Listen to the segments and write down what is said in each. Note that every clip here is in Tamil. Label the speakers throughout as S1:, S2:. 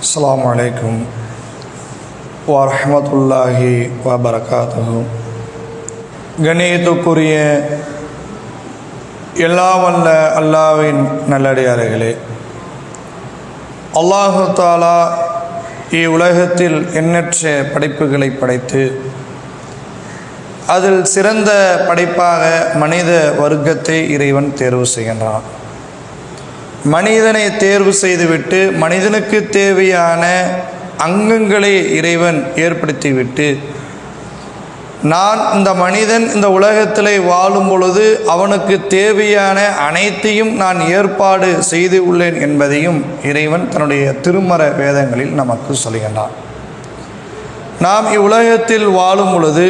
S1: அஸ்ஸலாமு அலைக்கும் வரஹ்மத்துல்லாஹி வபரகாத்துஹு கணியத்துக்குரிய எல்லா வல்ல அல்லாவின் நல்லடியார்களே அல்லாஹு தாலா இவ்வுலகத்தில் எண்ணற்ற படைப்புகளை படைத்து அதில் சிறந்த படைப்பாக மனித வர்க்கத்தை இறைவன் தேர்வு செய்கின்றான். மனிதனை தேர்வு செய்துவிட்டு மனிதனுக்கு தேவையான அங்கங்களை இறைவன் ஏற்படுத்திவிட்டு நான் இந்த மனிதன் இந்த உலகத்தில் வாழும் பொழுது அவனுக்கு தேவையான அனைத்தையும் நான் ஏற்பாடு செய்து உள்ளேன் என்பதையும் இறைவன் தன்னுடைய திருமற வேதங்களில் நமக்கு சொல்கின்றான். நாம் இவ்வுலகத்தில் வாழும் பொழுது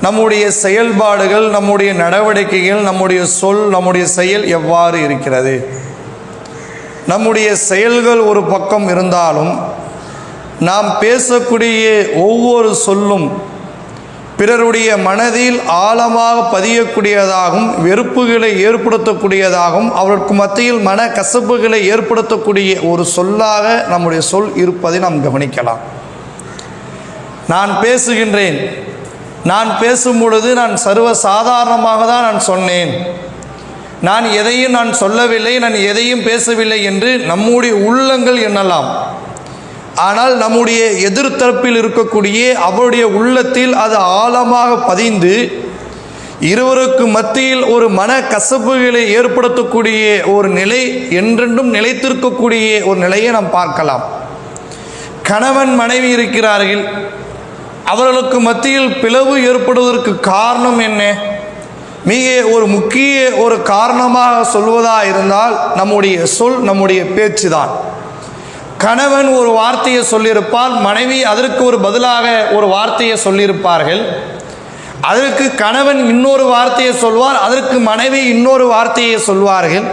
S1: நம்முடைய செயல்பாடுகள் நம்முடைய நடவடிக்கைகள் நம்முடைய சொல் நம்முடைய செயல் எவ்வாறு இருக்கிறது? நம்முடைய செயல்கள் ஒரு பக்கம் இருந்தாலும் நாம் பேசக்கூடிய ஒவ்வொரு சொல்லும் பிறருடைய மனதில் ஆழமாக பதியக்கூடியதாகவும் வெறுப்புகளை ஏற்படுத்தக்கூடியதாகவும் அவருக்கு மத்தியில் மன கசப்புகளை ஏற்படுத்தக்கூடிய ஒரு சொல்லாக நம்முடைய சொல் இருப்பதை நாம் கவனிக்கலாம். நான் பேசுகின்றேன். நான் பேசும் பொழுது நான் சர்வ சாதாரணமாக தான் நான் சொன்னேன். நான் எதையும் நான் சொல்லவில்லை நான் எதையும் பேசவில்லை என்று நம்முடைய உள்ளங்கள் எண்ணலாம். ஆனால் நம்முடைய எதிர்த்தரப்பில் இருக்கக்கூடிய அவருடைய உள்ளத்தில் அது ஆழமாக பதிந்து இருவருக்கு மத்தியில் ஒரு மன கசப்புகளை ஏற்படுத்தக்கூடிய ஒரு நிலை என்றென்றும் நிலைத்திருக்கக்கூடிய ஒரு நிலையை நாம் பார்க்கலாம். கணவன் மனைவி இருக்கிறார்கள். அவர்களுக்கு மத்தியில் பிளவு ஏற்படுவதற்கு காரணம் என்ன? மிக ஒரு முக்கிய ஒரு காரணமாக சொல்வதா இருந்தால் நம்முடைய சொல் நம்முடைய பேச்சு தான் கணவன் ஒரு வார்த்தையை சொல்லியிருப்பார் மனைவி அதற்கு ஒரு பதிலாக ஒரு வார்த்தையை சொல்லியிருப்பார்கள். அதற்கு கணவன் இன்னொரு வார்த்தையை சொல்வார் அதற்கு மனைவி இன்னொரு வார்த்தையை சொல்வார்கள்.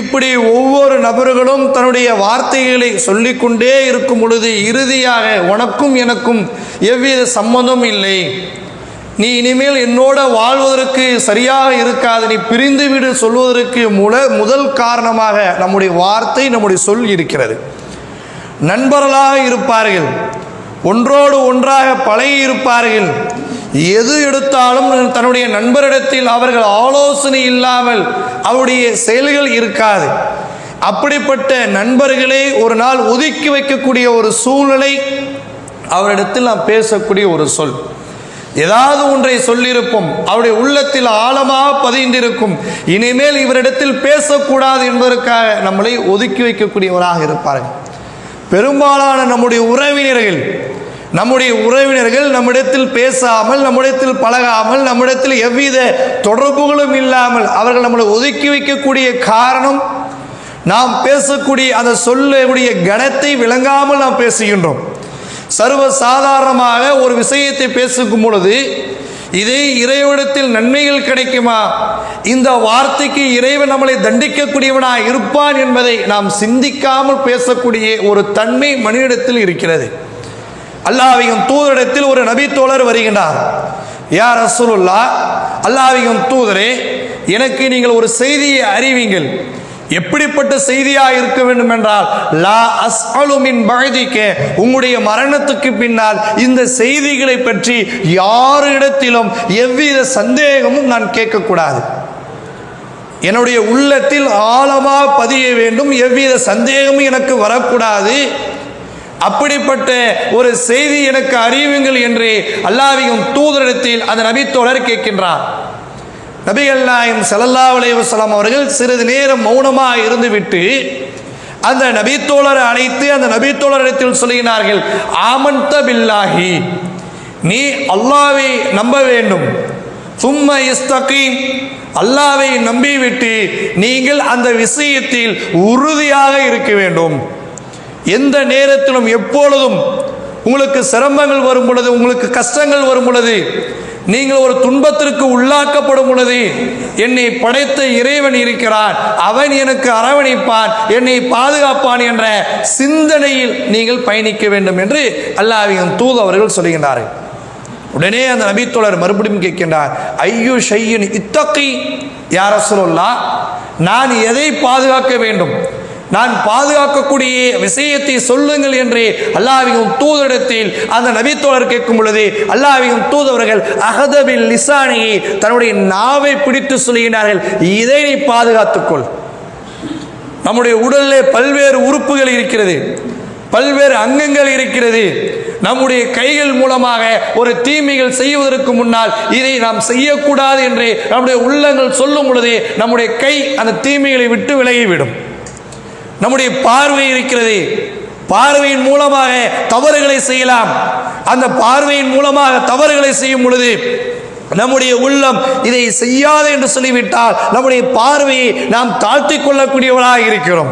S1: இப்படி ஒவ்வொரு நபர்களும் தன்னுடைய வார்த்தைகளை சொல்லிக்கொண்டே இருக்கும் பொழுது இறுதியாக உனக்கும் எனக்கும் எவ்வித சம்மந்தம் இல்லை. நீ இனிமேல் என்னோட வாழ்வதற்கு சரியாக இருக்காது. நீ பிரிந்து விடு சொல்வதற்கு முல முதல் காரணமாக நம்முடைய வார்த்தை நம்முடைய சொல் இருக்கிறது. நண்பர்களாக இருப்பார்கள். ஒன்றோடு ஒன்றாக பழகி இருப்பார்கள். எது எடுத்தாலும் தன்னுடைய நண்பரிடத்தில் அவர்கள் ஆலோசனை இல்லாமல் அவருடைய செயல்கள் இருக்காது. அப்படிப்பட்ட நண்பர்களை ஒரு நாள் ஒதுக்கி வைக்கக்கூடிய ஒரு சூழ்நிலை அவரிடத்தில் நாம் பேசக்கூடிய ஒரு சொல். ஏதாவது ஒன்றை சொல்லியிருப்போம். அவருடைய உள்ளத்தில் ஆழமாக பதிந்திருக்கும். இனிமேல் இவரிடத்தில் பேசக்கூடாது என்பதற்காக நம்மளை ஒதுக்கி வைக்கக்கூடியவராக இருப்பார்கள். பெரும்பாலான நம்முடைய உறவினர்கள் நம்முடைய உறவினர்கள் நம்மிடத்தில் பேசாமல் நம்மிடத்தில் பழகாமல் நம்மிடத்தில் எவ்வித தொடர்புகளும் இல்லாமல் அவர்கள் நம்மளை ஒதுக்கி வைக்கக்கூடிய காரணம் நாம் பேசக்கூடிய அந்த சொல்லக்கூடிய கணத்தை விளங்காமல் நாம் பேசுகின்றோம். சர்வ சாதாரணமாக ஒரு விஷயத்தை பேசும் பொழுது இதே இறைவனிடத்தில் நன்மைகள் கிடைக்குமா? இந்த வார்த்தைக்கு இறைவன் நம்மளை தண்டிக்கக்கூடியவனா இருப்பான் என்பதை நாம் சிந்திக்காமல் பேசக்கூடிய ஒரு தன்மை மனிதனிடத்தில் இருக்கிறது. அல்லாவையும் தூதரிடத்தில் ஒரு நபி தோழர் வருகின்றார். யார் அசுலுல்லா அல்லாவையும் தூதரே எனக்கு நீங்கள் ஒரு செய்தியை அறிவீங்கள். எப்படிப்பட்ட செய்தியாக இருக்க வேண்டும் என்றால் லா அஸ்அலுமின் பகுதிக்கு உங்களுடைய மரணத்துக்கு பின்னால் இந்த செய்திகளை பற்றி யாரிடத்திலும் எவ்வித சந்தேகமும் நான் கேட்கக்கூடாது. என்னுடைய உள்ளத்தில் ஆழமாக பதிய வேண்டும் எவ்வித சந்தேகமும் எனக்கு வரக்கூடாது. அப்படிப்பட்ட ஒரு செய்தி எனக்கு அறிவுங்கள் என்று அல்லாவியும் தூதரிடத்தில் அந்த நபித்தோழர் கேட்கின்றார். நபிகள் நாயம் சல்லல்லா அலைவசலாம் அவர்கள் சிறிது நேரம் மௌனமாக இருந்துவிட்டு அந்த நபித்தோழரை அழைத்து அந்த நபித்தோழரிடத்தில் சொல்லுகிறார்கள் ஆமந்த பில்லாஹி. நீ அல்லாவை நம்ப வேண்டும். சும்ம இஸ்தகீம் அல்லாவை நம்பிவிட்டு நீங்கள் அந்த விஷயத்தில் உறுதியாக இருக்க வேண்டும். எந்த நேரத்திலும் எப்பொழுதும் உங்களுக்கு சிரமங்கள் வரும் பொழுது உங்களுக்கு கஷ்டங்கள் வரும் பொழுது நீங்கள் ஒரு துன்பத்திற்கு உள்ளாக்கப்படும் பொழுது என்னை படைத்த இறைவன் இருக்கிறான் அவன் எனக்கு அரவணைப்பான். என்னை பாதுகாப்பான் என்ற சிந்தனையில் நீங்கள் பயணிக்க வேண்டும் என்று அல்லாவின் தூது அவர்கள் சொல்கின்றார்கள். உடனே அந்த நபித்தோழர் மறுபடியும் கேட்கின்றார் ஐயோ ஷையின் இத்தக்கை யார சொல்லா நான் எதை பாதுகாக்க வேண்டும்? நான் பாதுகாக்கக்கூடிய விஷயத்தை சொல்லுங்கள் என்று அல்லாவியும் தூதரிடத்தில் அந்த நபித்தோழர் கேட்கும் பொழுது அல்லாவியும் தூதவர்கள் அகதபில் லிசானியை தன்னுடைய நாவை பிடித்து சொல்லுகிறார்கள் இதை நீ பாதுகாத்துக்கொள் நம்முடைய உடலிலே பல்வேறு உறுப்புகள் இருக்கிறது பல்வேறு அங்கங்கள் இருக்கிறது. நம்முடைய கைகள் மூலமாக ஒரு தீமைகள் செய்வதற்கு முன்னால் இதை நாம் செய்யக்கூடாது என்று நம்முடைய உள்ளங்கள் சொல்லும் பொழுது நம்முடைய கை அந்த தீமைகளை விட்டு விலகிவிடும். நம்முடைய பார்வை இருக்கிறது. பார்வையின் மூலமாக தவறுகளை செய்யலாம். அந்த பார்வையின் மூலமாக தவறுகளை செய்யும் பொழுது நம்முடைய உள்ளம் இதை செய்யாது என்று சொல்லிவிட்டால் நம்முடைய பார்வையை நாம் தாழ்த்திக் கொள்ளக்கூடியவர்களாக இருக்கிறோம்.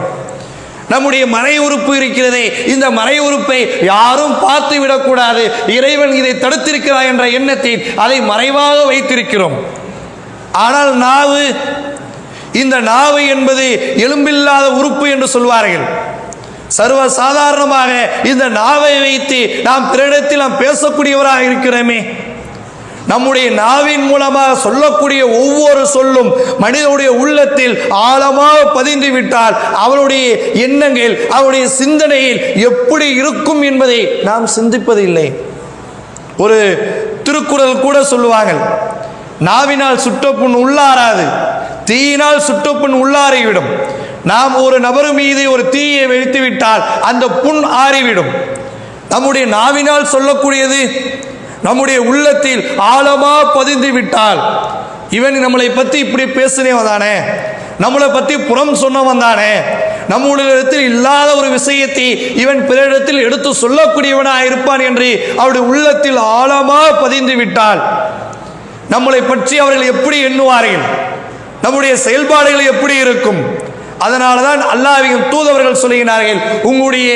S1: நம்முடைய மறை உறுப்பு இருக்கிறதே. இந்த மறை உறுப்பை யாரும் பார்த்து விடக்கூடாது. இறைவன் இதை தடுத்திருக்கிறார் என்ற எண்ணத்தில் அதை மறைவாக வைத்திருக்கிறோம். ஆனால் நாவு இந்த நாவு என்பது எலும்பில்லாத உறுப்பு என்று சொல்வார்கள். சர்வ சாதாரணமாக இந்த நாவை வைத்து நாம் பிறரிடத்தில் நாம் பேசக்கூடியவராக இருக்கிறோமே. நம்முடைய நாவின் மூலமாக சொல்லக்கூடிய ஒவ்வொரு சொல்லும் மனிதனுடைய உள்ளத்தில் ஆழமாக பதிந்து விட்டால் அவருடைய எண்ணங்கள் அவருடைய சிந்தனையில் எப்படி இருக்கும் என்பதை நாம் சிந்திப்பதில்லை. ஒரு திருக்குறள் கூட சொல்லுவாங்க நாவினால் சுட்ட புண் உள்ளாராது தீயினால் சுட்டப்புண் உள்ளாறிவிடும் நாம் ஒரு நபர் மீது ஒரு தீயை வைத்து விட்டால் அந்த புண் ஆறிவிடும் நம்முடைய நாவினால் சொல்லக்கூடியது நம்முடைய உள்ளத்தில் ஆழமா பதிந்து விட்டால் இவன் நம்மளை பற்றி இப்படி பேசினவன் தானே நம்மளை பற்றி புறம் சொன்னவன் தானே நம்முடைய இல்லாத ஒரு விஷயத்தை இவன் பிறரிடத்தில் எடுத்து சொல்லக்கூடியவனாக இருப்பான் என்று அவருடைய உள்ளத்தில் ஆழமா பதிந்து விட்டால் நம்மளை பற்றி அவர்கள் எப்படி எண்ணுவார்கள்? நம்முடைய செயல்பாடுகள் எப்படி இருக்கும்? அதனால தான் அல்லாவின் தூதவர்கள் சொல்லுகிறார்கள் உங்களுடைய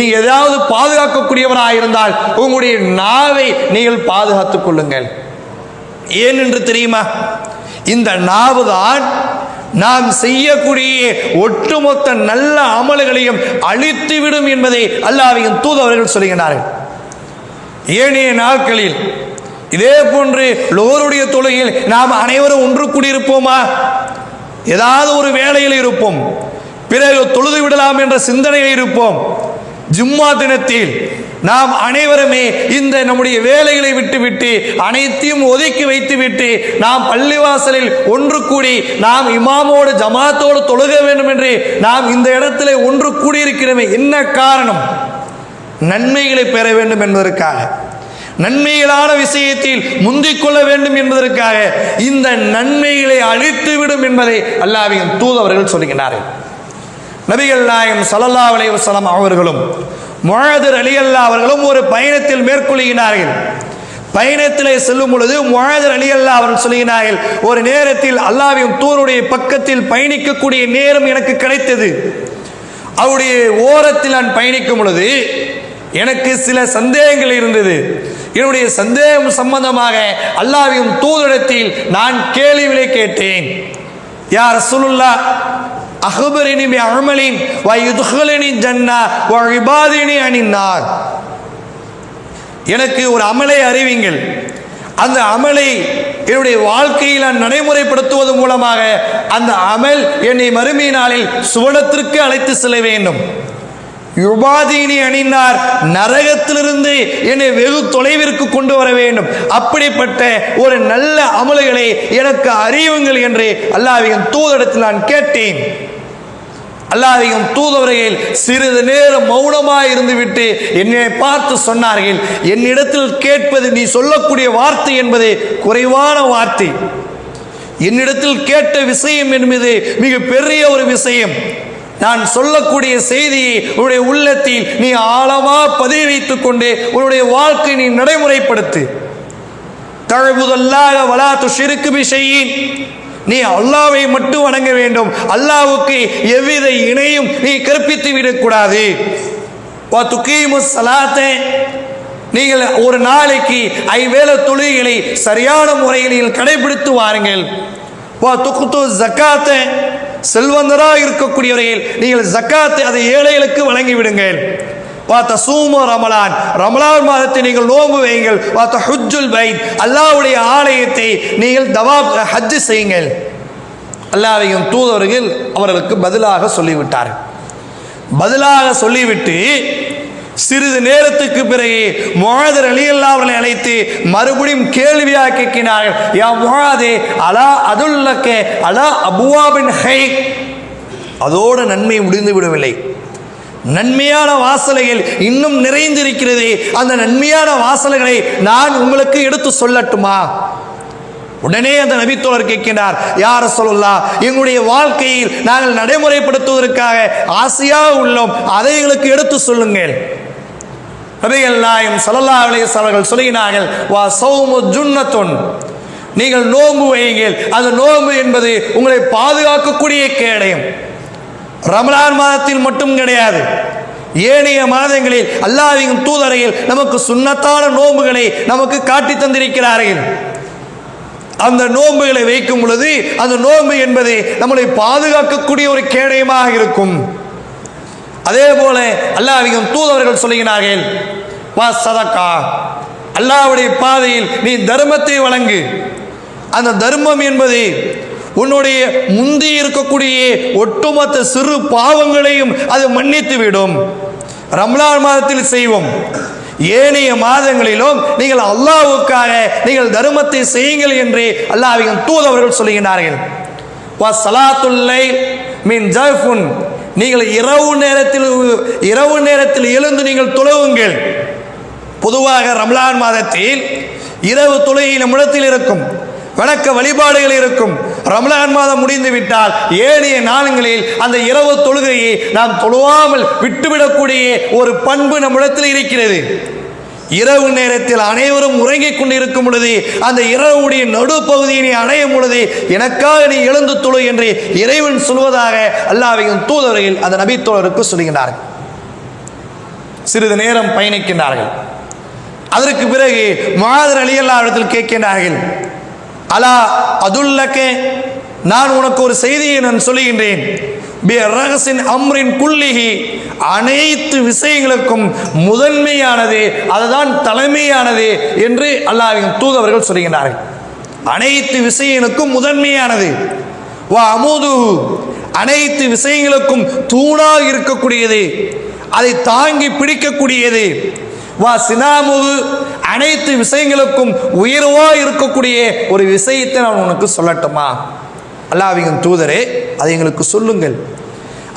S1: நீங்கள் ஏதாவது பாதுகாக்கக்கூடியவராக இருந்தால் உங்களுடைய நாவை நீங்கள் பாதுகாத்துக் கொள்ளுங்கள். ஏன் என்று தெரியுமா? இந்த நாவு தான் நாம் செய்யக்கூடிய ஒட்டுமொத்த நல்ல அமல்களையும் அழித்துவிடும் என்பதை அல்லாவின் தூதவர்கள் சொல்லுகிறார்கள் ஏனைய நாட்களில் இதே போன்று லோருடைய தொழுகையில் நாம் அனைவரும் ஒன்று கூடியிருப்போமா? ஏதாவது ஒரு வேலையில் இருப்போம். பிறகு தொழுது விடலாம் என்ற சிந்தனையில் இருப்போம். ஜும்மா தினத்தில் நாம் அனைவருமே இந்த நம்முடைய வேலைகளை விட்டுவிட்டு அனைத்தையும் ஒதுக்கி வைத்துவிட்டு நாம் பள்ளிவாசலில் ஒன்று கூடி நாம் இமாமோடு ஜமாத்தோடு தொழுக வேண்டும் என்று நாம் இந்த இடத்துல ஒன்று கூடியிருக்கிறோமே. என்ன காரணம்? நன்மைகளை பெற வேண்டும் என்பதற்காக. நன்மைகளான விஷயத்தில் முந்திக் கொள்ள வேண்டும் என்பதற்காக இந்த நன்மைகளை அழித்துவிடும் என்பதை அல்லாவின் தூதவர்கள் சொல்லுகிறார்கள் நபிகள் நாயகம் சல்லல்லா அலைவசலம் அவர்களும் முழதர் அலி அல்லா அவர்களும் ஒரு பயணத்தில் மேற்கொள்கிறார்கள் பயணத்திலே செல்லும் பொழுது முழதர் அலி அல்லா அவர்கள் சொல்கிறார்கள் ஒரு நேரத்தில் அல்லாவின் தூருடைய பக்கத்தில் பயணிக்கக்கூடிய நேரம் எனக்கு கிடைத்தது. அவருடைய ஓரத்தில் நான் பயணிக்கும் பொழுது எனக்கு சில சந்தேகங்கள் இருந்தது. என்னுடைய சந்தேகம் சம்பந்தமாக அல்லாவின் தூதரிடத்தில் நான் கேள்விகளை கேட்டேன். யார் சொல்லுல்லா அஹ்பரினி பி அமலின் வ ஜன்னா வ இபாதினி எனக்கு ஒரு அமலை அறிவிங்கள். அந்த அமலை என்னுடைய வாழ்க்கையில் நான் நடைமுறைப்படுத்துவது மூலமாக அந்த அமல் என்னை மறுமை நாளில் சுவனத்திற்கு அழைத்து செல்ல வேண்டும். யுபாதீனி அணிந்தார். நரகத்திலிருந்து என்னை வெகு தொலைவிற்கு கொண்டு வர வேண்டும். அப்படிப்பட்ட ஒரு நல்ல அமல்களை எனக்கு அறியுங்கள் என்று அல்லாவின் தூதரிடத்தில் நான் கேட்டேன். அல்லாஹையும் தூதவர்கள் சிறிது நேரம் மௌனமாக இருந்துவிட்டு என்னை பார்த்து சொன்னார்கள் என்னிடத்தில் கேட்பது நீ சொல்லக்கூடிய வார்த்தை என்பது குறைவான வார்த்தை. என்னிடத்தில் கேட்ட விஷயம் என்பது மிக பெரிய ஒரு விஷயம். நான் சொல்லக்கூடிய செய்தியை உன்னுடைய உள்ளத்தில் நீ ஆழமா பதிய வைத்துக் கொண்டு உன்னுடைய வாழ்க்கை நீ நடைமுறைப்படுத்து. தழுவுதல்லாக வலா துஷிருக்கு பிஷையின். நீ அல்லாவை மட்டும் வணங்க வேண்டும். அல்லாவுக்கு எவ்வித இணையும் நீ கற்பித்து விடக்கூடாது. வா நீங்கள் ஒரு நாளைக்கு ஐவேல தொழுகைகளை சரியான முறையில் நீங்கள் கடைபிடித்து வாருங்கள். வா துக்குத்து ஜக்காத்தை. செல்வந்தராக இருக்கக்கூடியவர்கள் நீங்கள் ஜக்காத்தை அதை ஏழைகளுக்கு வழங்கிவிடுங்கள். பார்த்த சூமோ ரமலான். ரமலான் மாதத்தை நீங்கள் நோம்பு வையுங்கள். பார்த்த ஹுஜுல் பைத். அல்லாவுடைய ஆலயத்தை நீங்கள் தவா ஹஜ்ஜு செய்யுங்கள். அல்லாவையும் தூதவர்கள் அவர்களுக்கு பதிலாக சொல்லிவிட்டார்கள். பதிலாக சொல்லிவிட்டு சிறிது நேரத்துக்கு பிறகு முகாதர் அலியல்லா அவர்களை அழைத்து மறுபடியும் கேள்வியாக கேட்கினார்கள். யா முகாதே அலா அதுல்லக்கே அலா அபுவாபின் ஹை அதோட நன்மை முடிந்து விடவில்லை நன்மையான வாசலைகள் இன்னும் நிறைந்திருக்கிறது அந்த நன்மையான வாசல்களை நான் உங்களுக்கு எடுத்து சொல்லட்டுமா? உடனே அந்த நபித்தோழர் கேட்கின்றார் யார சொல்லலா எங்களுடைய வாழ்க்கையில் நாங்கள் நடைமுறைப்படுத்துவதற்காக ஆசையாக உள்ளோம். அதை எங்களுக்கு எடுத்து சொல்லுங்கள். நபிகள் நாயம் சல்லல்லா அலைஹி அவர்கள் சொல்லினார்கள் வா சௌமு ஜுன்னத்துன். நீங்கள் நோன்பு வையுங்கள். அந்த நோன்பு என்பது உங்களை பாதுகாக்கக்கூடிய கேடயம். ரமலான் மாதத்தில் மட்டும் கிடையாது. ஏனைய மாதங்களில் அல்லாவின் தூதரையில் நமக்கு சுண்ணத்தான நோம்புகளை நமக்கு காட்டி தந்திருக்கிறார்கள். அந்த நோன்புகளை வைக்கும் பொழுது அந்த நோன்பு என்பது நம்மளை பாதுகாக்கக்கூடிய ஒரு கேடயமாக இருக்கும். அதே போல அல்லாஹ்வின் தூதவர்கள் சொல்லுகிறார்கள் வா சதக்கா. அல்லாஹ்வுடைய பாதையில் நீ தர்மத்தை வழங்கு. அந்த தர்மம் என்பது உன்னுடைய முந்தி இருக்கக்கூடிய ஒட்டுமொத்த சிறு பாவங்களையும் அது மன்னித்து விடும் ரம்லான் மாதத்தில் செய்வோம். ஏனைய மாதங்களிலும் நீங்கள் அல்லாவுக்காக நீங்கள் தர்மத்தை செய்யுங்கள் என்று அல்லாஹ்வின் தூதவர்கள் சொல்லுகிறார்கள் வா சலாத்துல்லை மின் ஜஃபுன் நீங்கள் இரவு நேரத்தில் இரவு நேரத்தில் எழுந்து நீங்கள் தொழுவுங்கள். பொதுவாக ரம்லான் மாதத்தில் இரவு தொழுகை நம்மிடத்தில் இருக்கும். வணக்க வழிபாடுகள் இருக்கும். ரமலான் மாதம் முடிந்து விட்டால் ஏழைய நாளுங்களில் அந்த இரவு தொழுகையை நாம் தொழுவாமல் விட்டுவிடக்கூடிய ஒரு பண்பு நம்மிடத்தில் இருக்கிறது. இரவு நேரத்தில் அனைவரும் உறங்கிக் கொண்டிருக்கும் பொழுது அந்த இரவுடைய நடுப்பகுதியை நீ அடையும் பொழுது எனக்காக நீ எழுந்து தொழு என்று இறைவன் சொல்வதாக அல்லாவையும் தூதர்கள் அந்த நபித்தோழருக்கு சொல்கின்றார்கள் சிறிது நேரம் பயணிக்கின்றார்கள். அதற்கு பிறகு மாதர் அலி இடத்தில் கேட்கின்றார்கள் அலா அதுல்லக்கே நான் உனக்கு ஒரு செய்தியை நான் சொல்லுகின்றேன். அம்ரின் குள்ளிகி அனைத்து விஷயங்களுக்கும் முதன்மையானது அதுதான் தலைமையானது என்று அல்லாவின் தூதவர்கள் சொல்கிறார்கள் அனைத்து விஷயங்களுக்கும் முதன்மையானது. வா அமுது அனைத்து விஷயங்களுக்கும் தூணாக இருக்கக்கூடியது. அதை தாங்கி பிடிக்கக்கூடியது. வா சினாமுது. அனைத்து விஷயங்களுக்கும் உயர்வாக இருக்கக்கூடிய ஒரு விஷயத்தை நான் உனக்கு சொல்லட்டுமா? அல்லாவின் தூதரே அதை எங்களுக்கு சொல்லுங்கள்.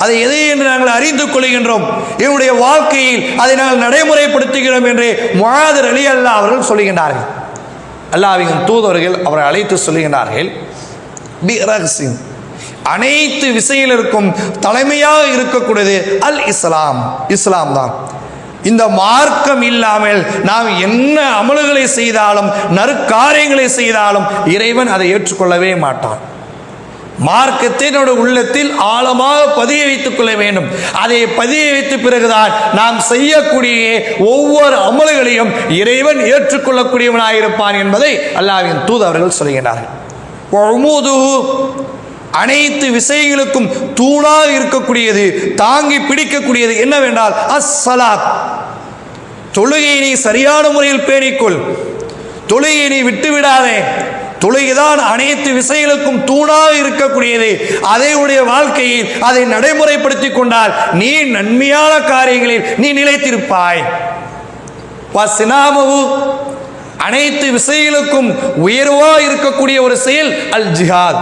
S1: அதை எதை என்று நாங்கள் அறிந்து கொள்கின்றோம்? என்னுடைய வாழ்க்கையில் அதை நாங்கள் நடைமுறைப்படுத்துகிறோம் என்று மாதர் அலி அல்லா அவர்கள் சொல்லுகின்றார்கள். அல்லாவின் தூதர்கள் அவரை அழைத்து சொல்லுகின்றார்கள் பி ரஹ்சின் அனைத்து விஷயங்களுக்கும் தலைமையாக இருக்கக்கூடியது அல் இஸ்லாம் இஸ்லாம் தான். இந்த மார்க்கம் இல்லாமல் நாம் என்ன அமல்களை செய்தாலும் நற்காரியங்களை செய்தாலும் இறைவன் அதை ஏற்றுக்கொள்ளவே மாட்டான். மார்க்கத்தை நம்முடைய உள்ளத்தில் ஆழமாக பதிய வைத்துக் கொள்ள வேண்டும். அதை பதிய வைத்த பிறகுதான் நாம் செய்யக்கூடிய ஒவ்வொரு அமல்களையும் இறைவன் ஏற்றுக்கொள்ளக்கூடியவனாயிருப்பான் என்பதை அல்லாவின் தூதவர்கள் சொல்கிறார்கள் அனைத்து விஷயங்களுக்கும் தூணாக இருக்கக்கூடியது தாங்கி பிடிக்கக்கூடியது என்னவென்றால் அஸ்ஸலாத் தொழுகையை நீ சரியான முறையில் பேணிக்கொள். தொழுகையை நீ விட்டு விடாதே தொழுகைதான் அனைத்து விசைகளுக்கும் தூணாக இருக்கக்கூடியது. அதை உடைய வாழ்க்கையில் அதை நடைமுறைப்படுத்தி கொண்டால் நீ நன்மையான காரியங்களில் நீ நிலைத்திருப்பாய். வசினாமவு அனைத்து விசைகளுக்கும் உயர்வா இருக்கக்கூடிய ஒரு செயல் அல் ஜிஹாத்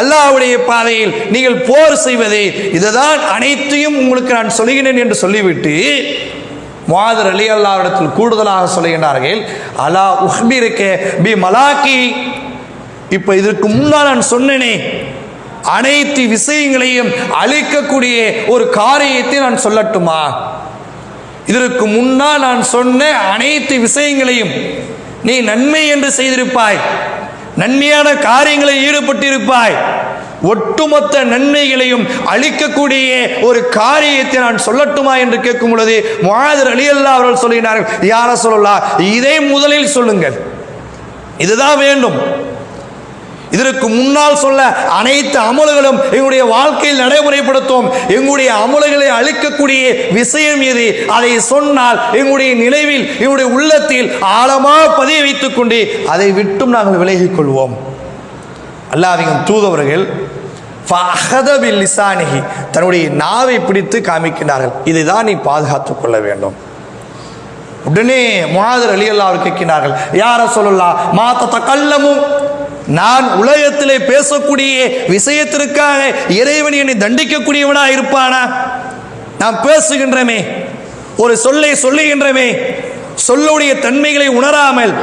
S1: அல்லாஹ்வுடைய பாதையில் நீங்கள் போர் செய்வது. இதுதான் அனைத்தையும் உங்களுக்கு நான் சொல்கிறேன் என்று சொல்லிவிட்டு மாதர் அலி அல்லாவிடத்தில் கூடுதலாக சொல்லுகின்றார்கள் அலா உஹ்பிருக்கே பி மலாக்கி இப்போ இதற்கு முன்னால் நான் சொன்னேனே அனைத்து விஷயங்களையும் அழிக்கக்கூடிய ஒரு காரியத்தை நான் சொல்லட்டுமா? இதற்கு முன்னால் நான் சொன்ன அனைத்து விஷயங்களையும் நீ நன்மை என்று செய்திருப்பாய் நன்மையான காரியங்களில் ஈடுபட்டிருப்பாய் ஒட்டுமொத்த நன்மைகளையும் அளிக்கக்கூடிய ஒரு காரியத்தை நான் சொல்லட்டுமா என்று கேட்கும் பொழுது முகாதர் அலி அல்லா அவர்கள் சொல்லினார்கள் யார சொல்லலாம் இதை முதலில் சொல்லுங்கள். இதுதான் வேண்டும். இதற்கு முன்னால் சொல்ல அனைத்து அமல்களும் எங்களுடைய வாழ்க்கையில் நடைமுறைப்படுத்தும். எங்களுடைய அமல்களை அழிக்கக்கூடிய விஷயம் எது? அதை சொன்னால் எங்களுடைய நினைவில் எங்களுடைய உள்ளத்தில் ஆழமாக பதிய வைத்துக் கொண்டு அதை விட்டும் நாங்கள் விலகிக் கொள்வோம். அல்லாவின் தூதவர்கள் ஃபஹதபில் லிசானிஹி தன்னுடைய நாவை பிடித்து காமிக்கின்றார்கள். இதுதான் நீ பாதுகாத்துக் கொள்ள வேண்டும். உடனே முகாதர் அலி அல்லாஹ் கேட்கிறார்கள் யார சொல்லலாம் மாத்த தக்கல்லமும் நான் உலகத்திலே பேசக்கூடிய விஷயத்திற்காக இறைவன் என்னை தண்டிக்கக்கூடியவனா இருப்பானா? நான் பேசுகின்றமே ஒரு சொல்லை சொல்லுகின்றமே சொல்லுடைய தன்மைகளை உணராமல்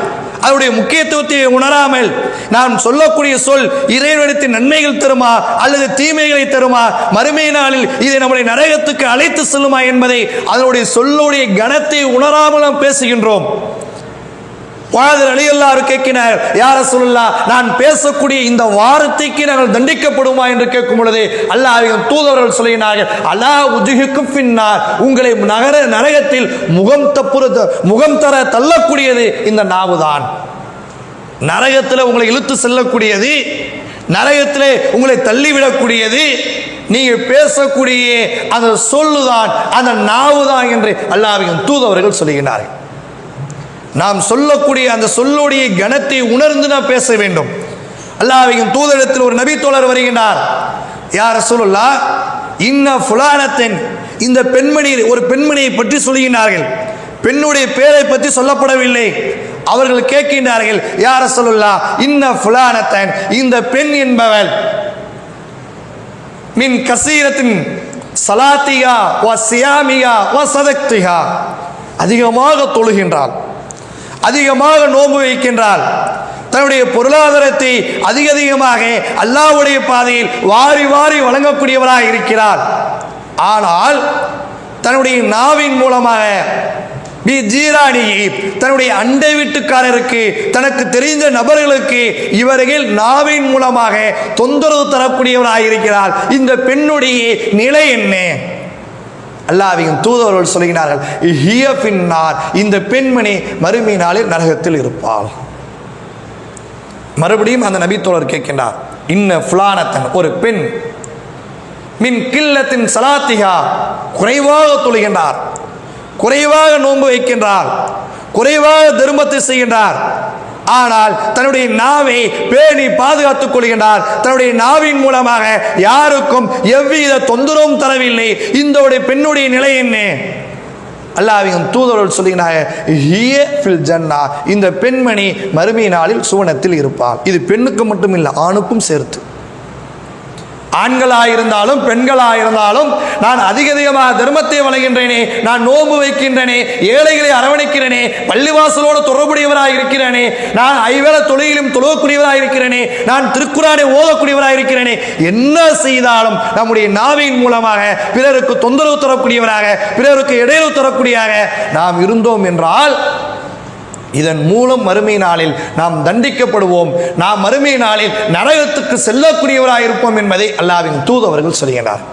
S1: அதனுடைய முக்கியத்துவத்தை உணராமல் நான் சொல்லக்கூடிய சொல் இறைவனிடத்தின் நன்மைகள் தருமா அல்லது தீமைகளை தருமா? மறுமை நாளில் இதை நம்முடைய நரகத்துக்கு அழைத்து செல்லுமா என்பதை அதனுடைய சொல்லுடைய கணத்தை உணராமல் நாம் பேசுகின்றோம். வாதர் அலியல்லாரு கேட்கினார் யார சொல்லலாம் நான் பேசக்கூடிய இந்த வார்த்தைக்கு நாங்கள் தண்டிக்கப்படுமா? என்று கேட்கும் பொழுது அல்லாஹ் தூதவர்கள் சொல்லினார்கள் அல்லா உஜுகுக்கும் பின்னார் உங்களை நகர நரகத்தில் முகம் தப்புற முகம் தர தள்ளக்கூடியது இந்த நாவுதான். நரகத்தில் உங்களை இழுத்து செல்லக்கூடியது நரகத்திலே உங்களை தள்ளிவிடக்கூடியது நீங்கள் பேசக்கூடிய அந்த சொல்லுதான் அந்த நாவுதான் என்று அல்லாஹ்வின் தூதவர்கள் சொல்லுகிறார்கள் நாம் சொல்லக்கூடிய அந்த சொல்லுடைய கணத்தை உணர்ந்து நாம் பேச வேண்டும். அல்லாஹ்வின் தூதரத்தில் ஒரு நபி தோழர் வருகின்றார். யார் சொல்லுல்லா இன்ன புலானத்தின் இந்த பெண்மணி ஒரு பெண்மணியை பற்றி சொல்லுகின்றார்கள். பெண்ணுடைய பெயரை பற்றி சொல்லப்படவில்லை. அவர்கள் கேட்கின்றார்கள் யார சொல்லுல்லா இன்ன ஃபுலானத்தன் இந்த பெண் என்பவள் மின் கசீரத்தின் சலாத்தியா வ சியாமியா வ சதக்திகா அதிகமாக தொழுகின்றாள். அதிகமாக நோன்பு வைக்கின்றாள். தன்னுடைய பொருளாதாரத்தை அதிக அதிகமாக அல்லாஹ்வுடைய பாதையில் வாரி வாரி வழங்கக்கூடியவராக இருக்கிறார் ஆனால் தன்னுடைய நாவின் மூலமாக பி ஜீராணி தன்னுடைய அண்டை வீட்டுக்காரருக்கு தனக்கு தெரிந்த நபர்களுக்கு இவர்கள் நாவின் மூலமாக தொந்தரவு தரக்கூடியவராக இருக்கிறார் இந்த பெண்ணுடைய நிலை என்ன? அல்லாவையும் தூதவர்கள் சொல்கிறார்கள் ஹிய பின்னார் இந்த பெண்மணி மறுமை நாளில் நரகத்தில் இருப்பாள். மறுபடியும் அந்த நபித்தோழர் கேட்கின்றார் இன்ன ஃபுலானத்தன் ஒரு பெண் மின் கில்லத்தின் சலாத்திகா குறைவாக தொழுகின்றார் குறைவாக நோன்பு வைக்கின்றார் குறைவாக தர்மத்தை செய்கின்றார். ஆனால் தன்னுடைய நாவை பேணி பாதுகாத்துக் கொள்கின்றார். தன்னுடைய நாவின் மூலமாக யாருக்கும் எவ்வித தொந்தரவும் தரவில்லை. இந்த பெண்ணுடைய நிலை என்ன? அல்லாவின் தூதர்கள் சொல்லுகிறாங்க ஃபில் இந்த பெண்மணி மறுமை நாளில் சுவனத்தில் இருப்பாள். இது பெண்ணுக்கு மட்டும் இல்லை ஆணுக்கும் சேர்த்து. ஆண்களாக இருந்தாலும் பெண்களாக இருந்தாலும் நான் அதிக அதிகமாக தர்மத்தை வழங்குகின்றேனே நான் நோன்பு வைக்கின்றனே ஏழைகளை அரவணைக்கிறேனே பள்ளிவாசலோடு தொடர்புடையவராக இருக்கிறேனே நான் ஐவேள தொழிலும் தொழுவக்கூடியவராக இருக்கிறேனே நான் திருக்குறானை ஓதக்கூடியவராக இருக்கிறேனே என்ன செய்தாலும் நம்முடைய நாவின் மூலமாக பிறருக்கு தொந்தரவு தரக்கூடியவராக பிறருக்கு இடையூறு தரக்கூடியவராக நாம் இருந்தோம் என்றால் இதன் மூலம் மறுமை நாளில் நாம் தண்டிக்கப்படுவோம். நாம் மறுமை நாளில் நரகத்துக்கு செல்லக்கூடியவராயிருப்போம் என்பதை அல்லாவின் தூதவர்கள் சொல்கிறார்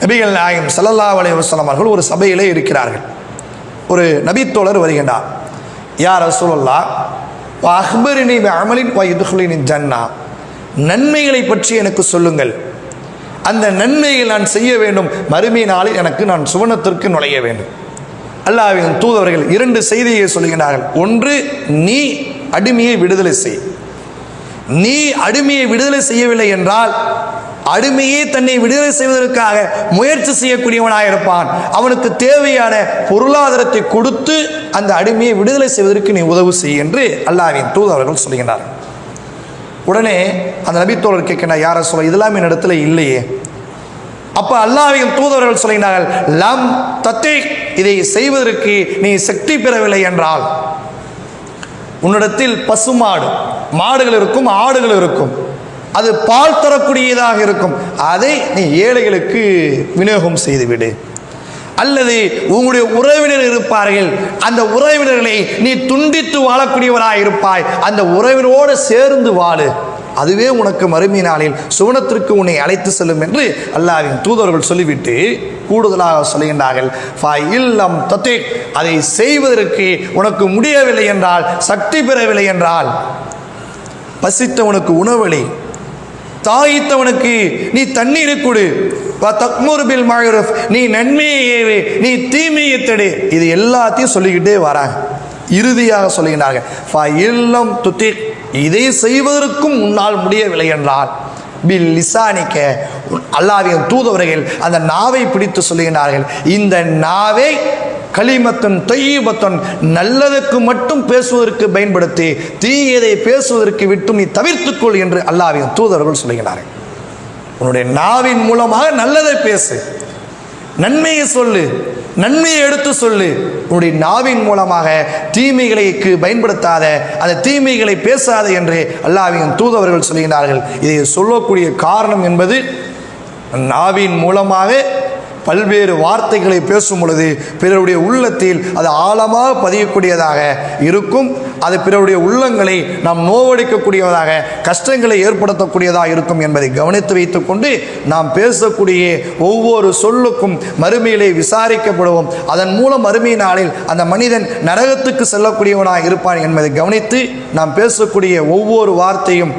S1: நபிகள் நாயகம் சல்லல்லா அலைவசலம் அவர்கள் ஒரு சபையிலே இருக்கிறார்கள். ஒரு நபித்தோழர் வருகின்றார். யார் ரசூலுல்லா அஹ்பரினி அமலின் வயுதுகளின் ஜன்னா. நன்மைகளை பற்றி எனக்கு சொல்லுங்கள். அந்த நன்மையை நான் செய்ய வேண்டும். மறுமை நாளில் எனக்கு நான் சுவனத்திற்கு நுழைய வேண்டும். அல்லாவின் தூதவர்கள் இரண்டு செய்தியை சொல்கிறார்கள் ஒன்று நீ அடிமையை விடுதலை செய். நீ அடிமையை விடுதலை செய்யவில்லை என்றால் அடிமையே தன்னை விடுதலை செய்வதற்காக முயற்சி செய்யக்கூடியவனாக இருப்பான். அவனுக்கு தேவையான பொருளாதாரத்தை கொடுத்து அந்த அடிமையை விடுதலை செய்வதற்கு நீ உதவு செய் என்று அல்லாவின் தூதவர்கள் சொல்லுகிறார்கள் உடனே அந்த நபித்தோழர் கேட்கிறார் யாரை சொல்ல இதெல்லாம் என்னிடத்துல இல்லையே. அப்போ அல்லாவின் தூதர்கள் சொல்கிறார்கள் லம் தத்தை இதை செய்வதற்கு நீ சக்தி பெறவில்லை என்றால். உன்னிடத்தில் பசுமாடு மாடுகள் இருக்கும் ஆடுகள் இருக்கும். அது பால் தரக்கூடியதாக இருக்கும். அதை நீ ஏழைகளுக்கு விநியோகம் செய்துவிடு. அல்லது உங்களுடைய உறவினர் இருப்பார்கள் அந்த உறவினர்களை நீ துண்டித்து வாழக்கூடியவராக இருப்பாய். அந்த உறவினரோடு சேர்ந்து வாழு. அதுவே உனக்கு மறுமை நாளில் சுவனத்திற்கு உன்னை அழைத்து செல்லும் என்று அல்லாஹ்வின் தூதர்கள் சொல்லிவிட்டு கூடுதலாக சொல்லுகின்றார்கள் இல்லம் தத்தே அதை செய்வதற்கு உனக்கு முடியவில்லை என்றால் சக்தி பெறவில்லை என்றால் பசித்தவனுக்கு உணவளி தாயித்தவனுக்கு நீ தண்ணீர் கொடு. தக்மூர்பில் தக்முர் நீ நன்மையை ஏவு நீ தீமையை தடு. இது எல்லாத்தையும் சொல்லிக்கிட்டே வராங்க. இறுதியாக சொல்லுகிறார்கள் ஃபா இல்லம் துத்தி இதை செய்வதற்கும் உன்னால் முடியவில்லை என்றால் பில் லிசானிக்க அல்லாவின் தூதவர்கள் அந்த நாவை பிடித்து சொல்லுகிறார்கள் இந்த நாவை களிமத்தன் தொய்யபத்தன் நல்லதுக்கு மட்டும் பேசுவதற்கு பயன்படுத்தி தீயதை பேசுவதற்கு விட்டு நீ தவிர்த்துக்கொள் என்று அல்லாவின் தூதர்கள் சொல்லுகிறார்கள் உன்னுடைய நாவின் மூலமாக நல்லதை பேசு. நன்மையை சொல்லு. நன்மையை எடுத்து சொல்லு. உன்னுடைய நாவின் மூலமாக தீமைகளுக்கு பயன்படுத்தாத அந்த தீமைகளை பேசாத என்று அல்லாவின் தூதவர்கள் சொல்கிறார்கள் இதை சொல்லக்கூடிய காரணம் என்பது நாவின் மூலமாக பல்வேறு வார்த்தைகளை பேசும் பொழுது பிறருடைய உள்ளத்தில் அது ஆழமாக பதியக்கூடியதாக இருக்கும். அது பிறருடைய உள்ளங்களை நாம் நோவடிக்கக்கூடியதாக கஷ்டங்களை ஏற்படுத்தக்கூடியதாக இருக்கும் என்பதை கவனித்து வைத்துக்கொண்டு நாம் பேசக்கூடிய ஒவ்வொரு சொல்லுக்கும் மறுமையிலே விசாரிக்கப்படுவோம். அதன் மூலம் மறுமை நாளில் அந்த மனிதன் நரகத்துக்கு செல்லக்கூடியவனாக இருப்பான் என்பதை கவனித்து நாம் பேசக்கூடிய ஒவ்வொரு வார்த்தையும்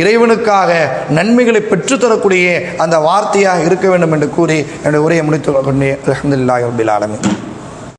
S1: இறைவனுக்காக நன்மைகளை பெற்றுத்தரக்கூடிய அந்த வார்த்தையாக இருக்க வேண்டும் என்று கூறி என்னுடைய உரையை முடித்துக் கொண்டே அலமதுல்லாஹ் அபில் ஆலமின்.